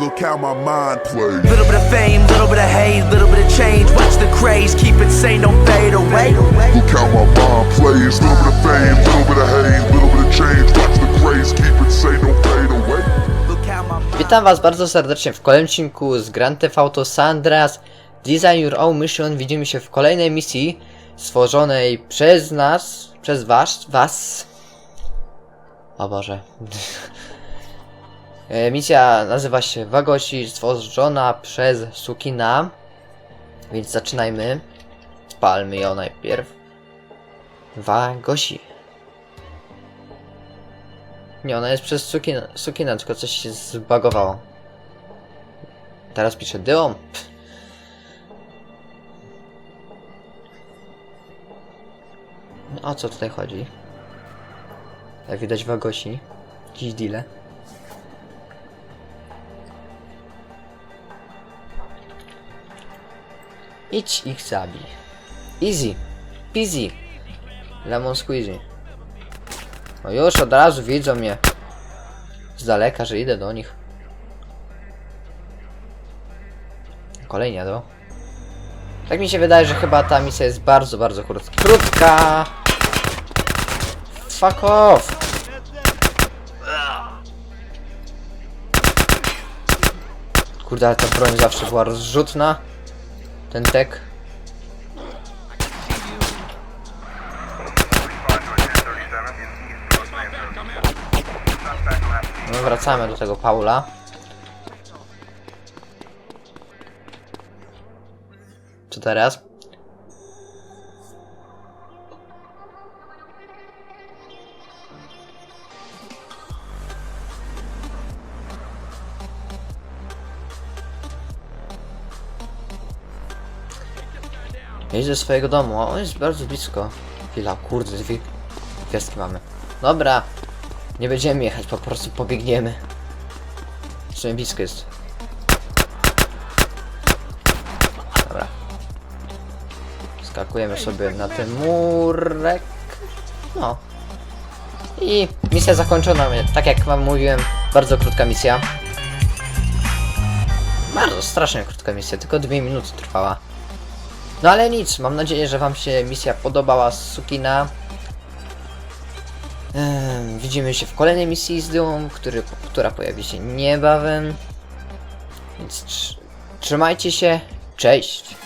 Look how my mind plays. Little bit of fame, little bit of hate, little bit of change. Watch the craze, keep it sane, don't fade away. Look how my mind plays. Little bit of fame, little bit of hate, little bit of change. Watch the craze, keep it sane, don't fade away. Witam was bardzo serdecznie w kolejnym odcinku z Grand Theft Auto San Andreas Design Your Own Mission. Widzimy się w kolejnej misji stworzonej przez nas, przez was, was. O Boże. E, Misja nazywa się Wagosi, stworzona przez Sukina. Więc zaczynajmy. Spalmy ją najpierw. Wagosi. Nie, ona jest przez Sukina, Sukina tylko coś się zbagowało. Teraz pisze Dyom. Pff. No, O co tutaj chodzi? Jak widać wagosi. Jakiś deale. Idź ich zabij. Easy. Peasy. Lemon squeezy. No już od razu widzą mnie. Z daleka, że idę do nich. Kolejnie jadą. Tak mi się wydaje, że chyba ta misja jest bardzo, bardzo krótka. Krótka! Fuck off! Kurde, ale ta broń zawsze była rozrzutna. Ten tek. No wracamy do tego Paula. Co teraz? Jedź do swojego domu, on jest bardzo blisko. Chwila, kurde, dwie gwiazdki mamy. Dobra, nie będziemy jechać, po prostu pobiegniemy. Sumie blisko jest. Dobra. Skakujemy sobie na ten murek. No. I misja zakończona. Tak jak wam mówiłem, bardzo krótka misja. Bardzo strasznie krótka misja, tylko dwie minuty trwała. No ale nic, mam nadzieję, że wam się misja podobała z Sukina. Widzimy się w kolejnej misji z Dyą, który, która pojawi się niebawem. Więc trz- trzymajcie się, cześć!